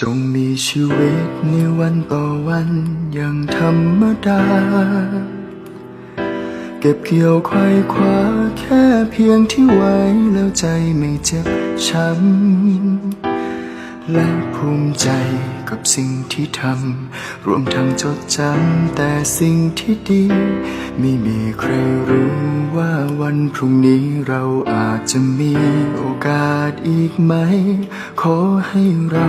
จงมีชีวิตในวันต่อวันอย่างธรรมดา เก็บเกี่ยวควายคว้าแค่เพียงที่ไว้แล้วใจไม่เจ็บช้ำ และภูมิใจกับสิ่งที่ทำรวมทั้งจดจำแต่สิ่งที่ดี ไม่มีใครรู้ว่าวันพรุ่งนี้เราอาจจะมีโอกาสอีกไหม ขอให้เรา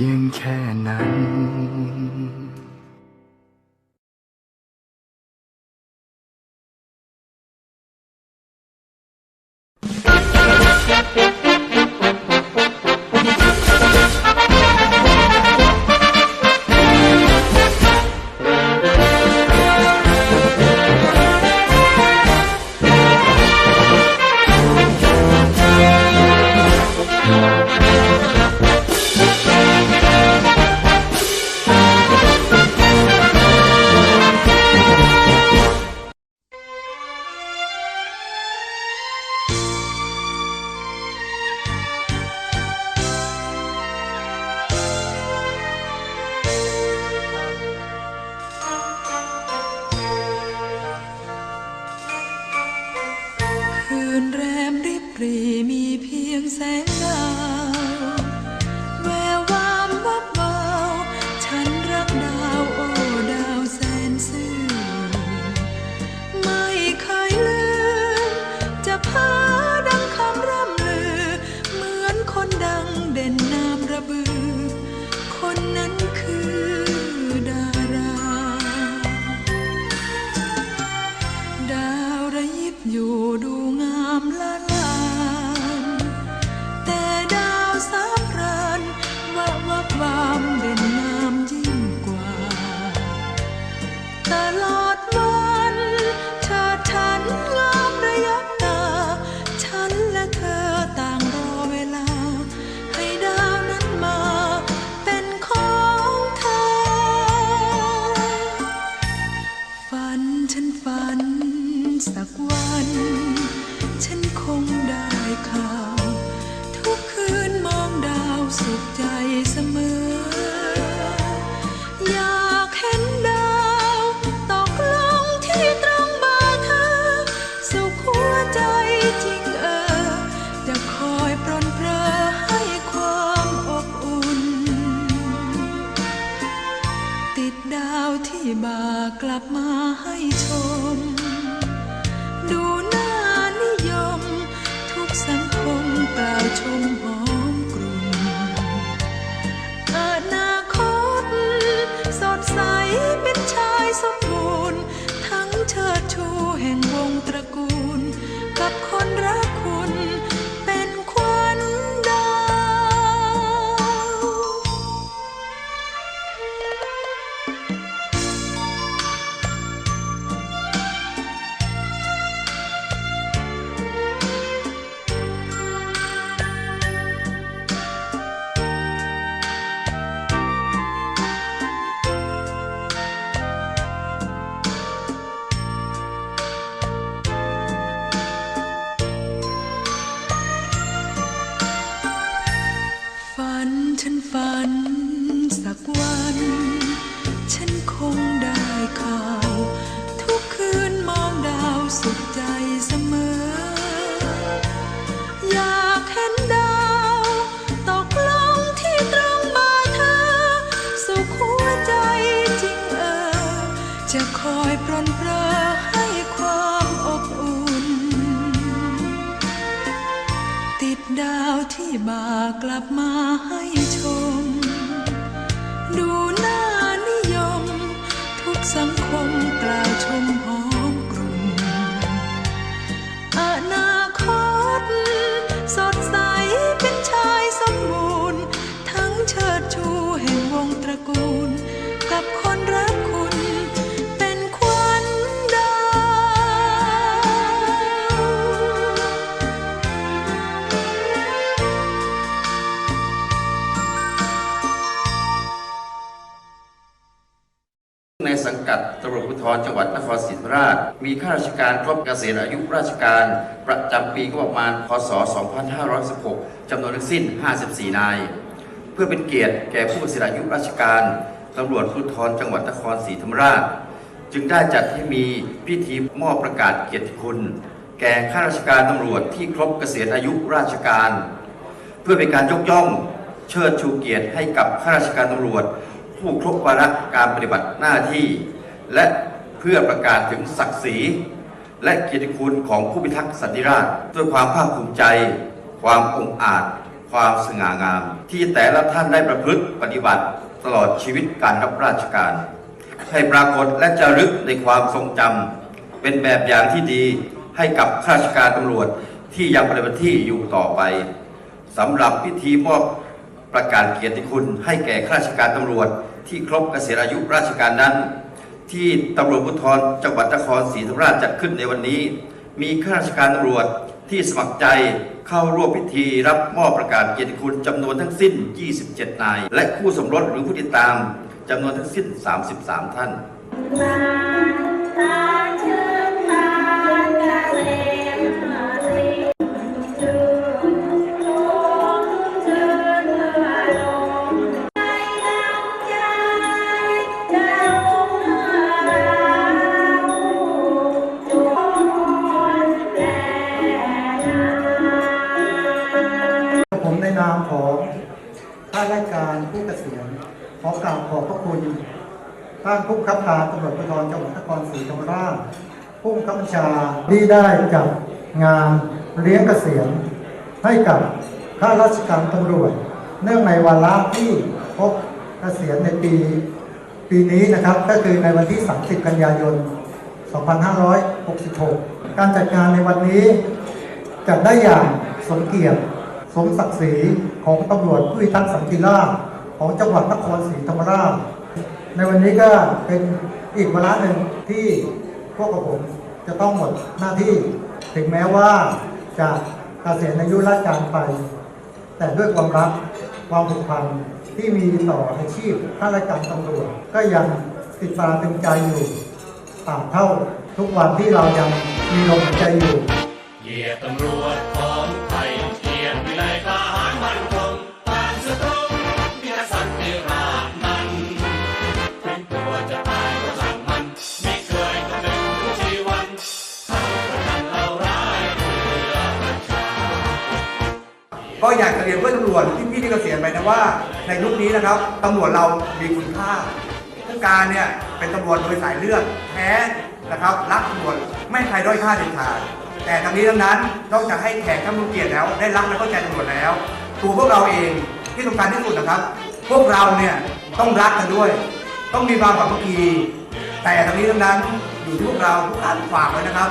พียงแค่นั้น พี บมาให้ชม จะคอยปรนเปรอให้ความอบอุ่น ติดดาวที่บ่ากลับมาให้ชม ดูหน้านิยม ทุกสัง สังกัดตำรวจภูธรจังหวัดนครศรีธรรมราช มีข้าราชการครบเกษียณอายุราชการ ประจำปีก็ประมาณพศ 2516จำนวนทั้งสิ้น 54 นาย เพื่อเป็นเกียรติแก่ผู้เกษียณอายุราชการตำรวจภูธรจังหวัดนครศรีธรรมราช จึงได้จัดให้มีพิธีมอบประกาศเกียรติคุณ แก่ข้าราชการตำรวจที่ครบเกษียณอายุราชการ เพื่อเป็นการยกย่องเชิดชูเกียรติให้กับข้าราชการตำรวจ ผู้ครบวาระการปฏิบัติหน้าที่ และเพื่อประกาศถึงศักดิ์ศรี และเกียรติคุณของผู้พิทักษ์สันติราษฎร์ด้วยความภาคภูมิใจ ความองอาจ ความสง่างาม ที่แต่ละท่านได้ประพฤติปฏิบัติตลอดชีวิตการรับราชการ ให้ปรากฏและจารึกในความทรงจำเป็นแบบอย่างที่ดีให้กับข้าราชการตำรวจที่ยังปฏิบัติที่อยู่ต่อไปสำหรับพิธีมอบ ประกาศเกียรติคุณให้แก่ข้าราชการตำรวจ ที่ครบเกษียณอายุราชการนั้น ที่ตำรวจภูธรจังหวัดนครศรีธรรมราชจัดขึ้นในวันนี้ มีข้าราชการตำรวจที่สมัครใจเข้าร่วมพิธีรับมอบประกาศเกียรติคุณจำนวนทั้งสิ้น 27 นาย และคู่สมรสหรือผู้ติดตามจำนวนทั้งสิ้น 33 ท่าน ข้าราชการผู้เกษียณขอกราบขอบพระคุณท่านผู้บังคับการตำรวจภูธรจังหวัดนครศรีธรรมราชผู้บังคับบัญชาที่ได้จัดงานเลี้ยงเกษียณให้กับข้าราชการตำรวจ เนื่องในวาระที่พบเกษียณในปีปีนี้นะครับก็คือในวันที่ 30 กันยายน 2566 การจัดงานในวันนี้จัดได้อย่างสมเกียรติ สมศักดิ์ศรีของตำรวจผู้พิทักษ์สันติราษฎร์ของจังหวัดนครศรีธรรมราช ในวันนี้ก็เป็นอีกวาระหนึ่งที่พวกกับผมจะต้องหมดหน้าที่ ถึงแม้ว่าจะเกษียณอายุราชการไป แต่ด้วยความรักความผูกพันที่มีต่ออาชีพข้าราชการตำรวจก็ยังติดตาตึงใจอยู่ตาบเท่าทุกวันที่เรายังมีลมหายใจอยู่เกียรติตำรวจ ก็อยากจะเรียนเพื่อนตำรวจที่พี่ที่เกษียณไปนะว่า ในยุคนี้นะครับตำรวจเรามีคุณค่าผู้การเนี่ยเป็นตำรวจโดยสายเลือดแท้นะครับรักตำรวจไม่ใครด้อยค่าเด็ดขาดแต่ทั้งนี้ทั้งนั้นนอกจากให้แขกท่านผู้เกียรติแล้ว ได้รักและเข้าใจตำรวจแล้ว ตัวพวกเราเองที่สำคัญที่สุดนะครับ พวกเราเนี่ยต้องรักกันด้วย ต้องมีความสามัคคีแต่ทั้งนี้ทั้งนั้นอยู่ที่พวกเราทุกท่านฝากไว้นะครับ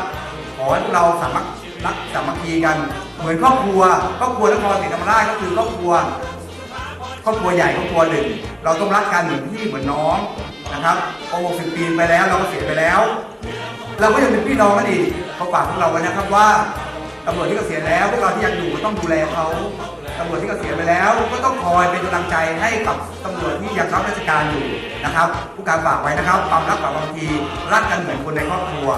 ขอให้พวกเราสามัครักสามัคคีกัน เหมือนครอบครัวครอบครัวนครศรีธรรมราชก็คือครอบครัวครอบครัวใหญ่ครอบครัวหนึ่งเราต้องรักกันเหมือนพี่เหมือนน้องนะครับโอ้สิบปีไปแล้วเราก็เสียไปแล้ว เราก็ยังเป็นพี่น้องกันอีกเขาฝากพวกเราไว้นะครับว่าตำรวจที่เกษียณแล้วพวกเราที่ยังอยู่ก็ต้องดูแลเขาตำรวจที่เกษียณไปแล้ว ก็ต้องคอยเป็นกำลังใจให้กับตำรวจที่ยังรับราชการอยู่นะครับ ผู้การฝากไว้นะครับความรักความบางทีรักกันเหมือนคนในครอบครัว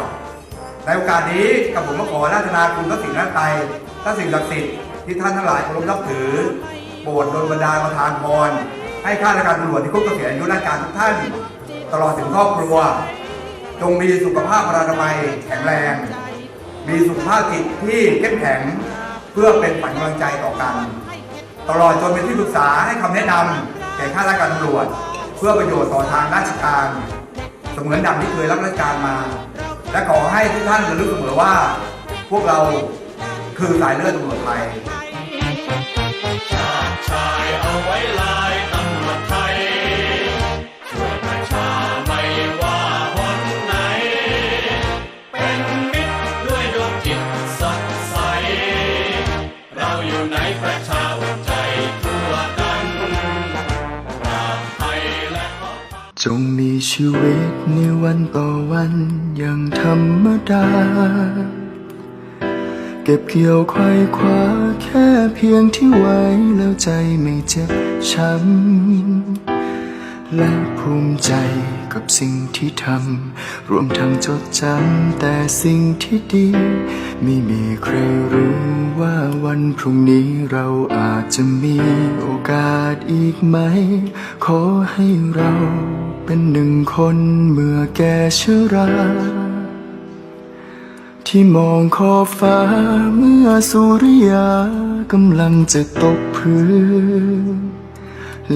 ในโอกาสนี้กับผมก็ขอราชนาคุณพระสิ่งห์หน้าไต รพระสิ่งศักดิ์สิทธิ์ที่ท่านทั้งหลายเคารพนับถือ โปรดดลบันดาลประทานพรให้ข้าราชการตำรวจที่ครบเกษียณอายุราชการทุกท่าน ตลอดถึงครอบครัว จงมีสุขภาพพลานามัยแข็งแรง มีสุขภาพจิตที่เข้มแข็งเพื่อเป็นขวัญกำลังใจต่อกัน ตลอดจนเป็นที่ปรึกษาให้คำแนะนำแก่ข้าราชการตำรวจ เพื่อประโยชน์ต่อทางราชการ เสมือนดังที่เคยรับราชการมา และขอให้ทุกท่านระลึกเสมอว่า พวกเรา คือสายเลือดตำรวจไทย ชาติชายเอาไว้ลายตำรวจไทยช่วยประชาไม่ว่าหนไหน เป็นมิตรด้วยดวงจิตสดใส เราอยู่ในประชาอุ่นใจทั่วกันปราบภัยและขอจงมีชีวิตในวันต่อวันอย่างธรรมดา เก็บเกี่ยวควายคว้าแค่เพียงที่ไว้แล้วใจไม่เจ็บช้ำและภูมิใจกับสิ่งที่ทำรวมทั้งจดจำแต่สิ่งที่ดี ไม่มีใครรู้ว่าวันพรุ่งนี้เราอาจจะมีโอกาสอีกไหม ขอให้เราเป็นหนึ่งคนเมื่อแก่ชรา ที่มองขอบฟ้าเมื่อสุริยากำลังจะตกพื้น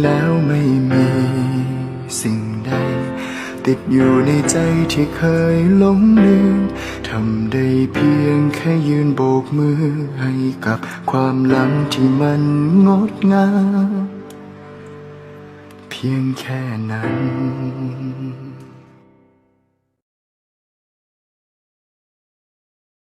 แล้วไม่มีสิ่งใด ติดอยู่ในใจที่เคยหลงลืมทำได้เพียงแค่ยืนโบกมือให้กับความหลังที่มันงดงามเพียงแค่นั้น